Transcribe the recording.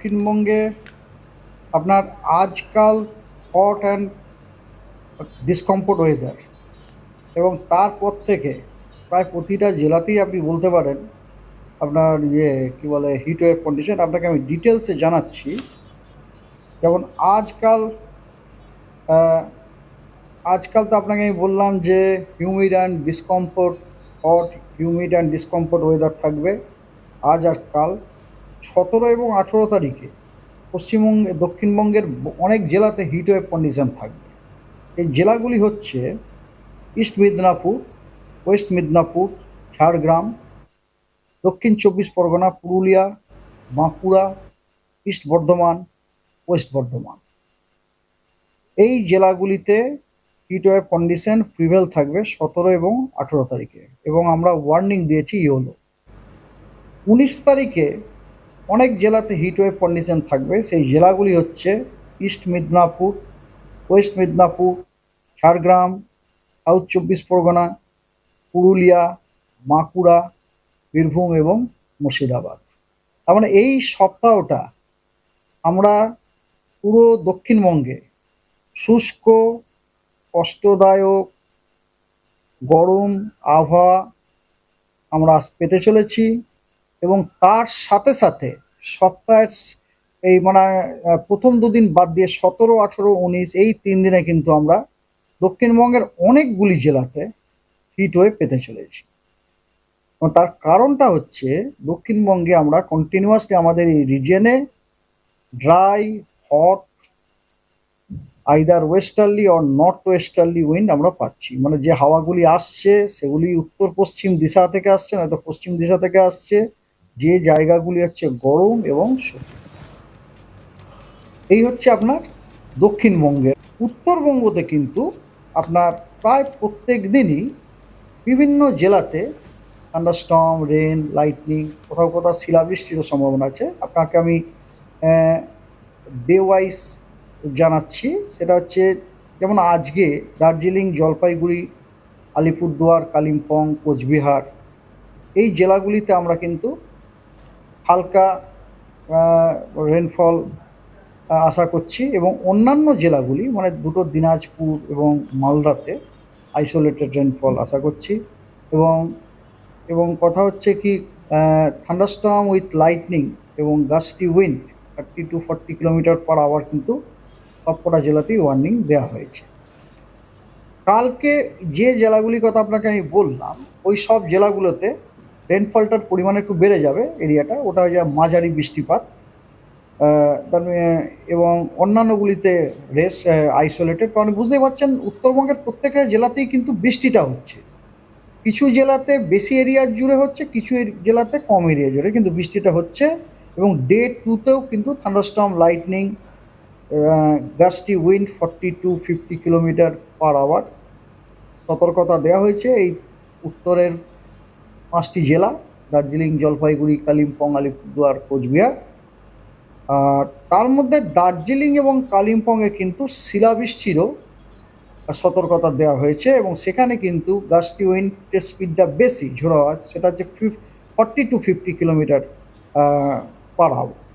দক্ষিণবঙ্গে আপনার আজকাল হট অ্যান্ড ডিসকমফোর্ট ওয়েদার এবং তারপর থেকে প্রায় প্রতিটা জেলাতেই আপনি বলতে পারেন আপনার ইয়ে কী বলে হিট ওয়েভ কন্ডিশন আপনাকে আমি ডিটেলসে জানাচ্ছি। যেমন আজকাল আজকাল তো আপনাকে আমি বললাম যে humid and discomfort hot humid and discomfort weather থাকবে। আজ আর কাল সতেরো এবং আঠেরো তারিখে পশ্চিমবঙ্গে, দক্ষিণবঙ্গের অনেক জেলাতে হিট ওয়েভ কন্ডিশন থাকবে। এই জেলাগুলি হচ্ছে ইস্ট মিদনাপুর ওয়েস্ট মিদনাপুর ঝাড়গ্রাম দক্ষিণ চব্বিশ পরগনা, পুরুলিয়া, বাঁকুড়া ইস্ট বর্ধমান ওয়েস্ট বর্ধমান। এই জেলাগুলিতে হিট ওয়েভ কন্ডিশন প্রিভেল থাকবে সতেরো এবং আঠেরো তারিখে এবং আমরা ওয়ার্নিং দিয়েছি ইয়োলো উনিশ তারিখে অনেক জেলাতে হিট ওয়েভ কন্ডিশন থাকবে। সেই জেলাগুলি হচ্ছে east Midnapore west Midnapore Jhargram south চব্বিশ পরগনা, পুরুলিয়া, বাঁকুড়া, বীরভূম এবং মুর্শিদাবাদ। তার মানে এই সপ্তাহটা আমরা পুরো দক্ষিণবঙ্গে শুষ্ক, কষ্টদায়ক, গরম আবহাওয়া আমরা পেতে চলেছি। এবং তার সাথে সাথে সপ্তাহের এই মানে প্রথম দুদিন বাদ দিয়ে সতেরো, আঠেরো, উনিশ, এই তিন দিনে কিন্তু আমরা দক্ষিণবঙ্গের অনেকগুলি জেলাতে হিট ওয়েভ পেতে চলেছি। এবং তার কারণটা হচ্ছে দক্ষিণবঙ্গে আমরা কন্টিনিউয়াসলি আমাদের এই রিজিয়নে dry hot either westerly or north westerly wind আমরা পাচ্ছি। মানে যে হাওয়াগুলি আসছে, সেগুলি উত্তর পশ্চিম দিশা থেকে আসছে, নয়তো পশ্চিম দিশা থেকে আসছে। যে জায়গাগুলি হচ্ছে গরম এবং এই হচ্ছে আপনার দক্ষিণবঙ্গের, উত্তরবঙ্গতে কিন্তু আপনার প্রায় প্রত্যেক দিনই বিভিন্ন জেলাতে থান্ডারস্টর্ম, রেন, লাইটনিং, কোথাও কোথাও শিলাবৃষ্টিরও সম্ভাবনা আছে। আপনাকে আমি ডে ওয়াইজ জানাচ্ছি, সেটা হচ্ছে যেমন আজকে দার্জিলিং, জলপাইগুড়ি, আলিপুরদুয়ার, কালিম্পং, কোচবিহার, এই জেলাগুলিতে আমরা কিন্তু হালকা রেনফল আশা করছি এবং অন্যান্য জেলাগুলি মানে দুটো দিনাজপুর এবং মালদাতে আইসোলেটেড রেনফল আশা করছি এবং এবং কথা হচ্ছে কি থান্ডারস্টর্ম উইথ লাইটনিং এবং gusty wind thirty to forty kilometre per hour কিন্তু সবকটা জেলাতেই ওয়ার্নিং দেওয়া হয়েছে। কালকে যে জেলাগুলির কথা আপনাকে আমি বললাম, ওই সব জেলাগুলোতে রেনফলটার পরিমাণ একটু বেড়ে যাবে এরিয়াটা। ওটা হয়ে যাবে মাঝারি বৃষ্টিপাত। তার মানে এবং অন্যান্যগুলিতে রেস আইসোলেটেড কারণ বুঝতেই পারছেন, উত্তরবঙ্গের প্রত্যেকটা জেলাতেই কিন্তু বৃষ্টিটা হচ্ছে। কিছু জেলাতে বেশি এরিয়া জুড়ে হচ্ছে, কিছু জেলাতে কম এরিয়া জুড়ে কিন্তু বৃষ্টিটা হচ্ছে। এবং ডে টুতেও কিন্তু thunderstorm lightning gusty wind forty to fifty kilometre per hour সতর্কতা দেওয়া হয়েছে। এই উত্তরের পাঁচটি জেলা, দার্জিলিং, জলপাইগুড়ি, কালিম্পং, আলিপুরদুয়ার, কোচবিহার। আর তার মধ্যে দার্জিলিং এবং কালিম্পংয়ে কিন্তু শিলাবৃষ্টিরও সতর্কতা দেওয়া হয়েছে এবং সেখানে কিন্তু গাস্টি উইন্ডের স্পিডটা বেশি ঝোড়ো হয় সেটা হচ্ছে ফিফ forty to fifty kilometre per hour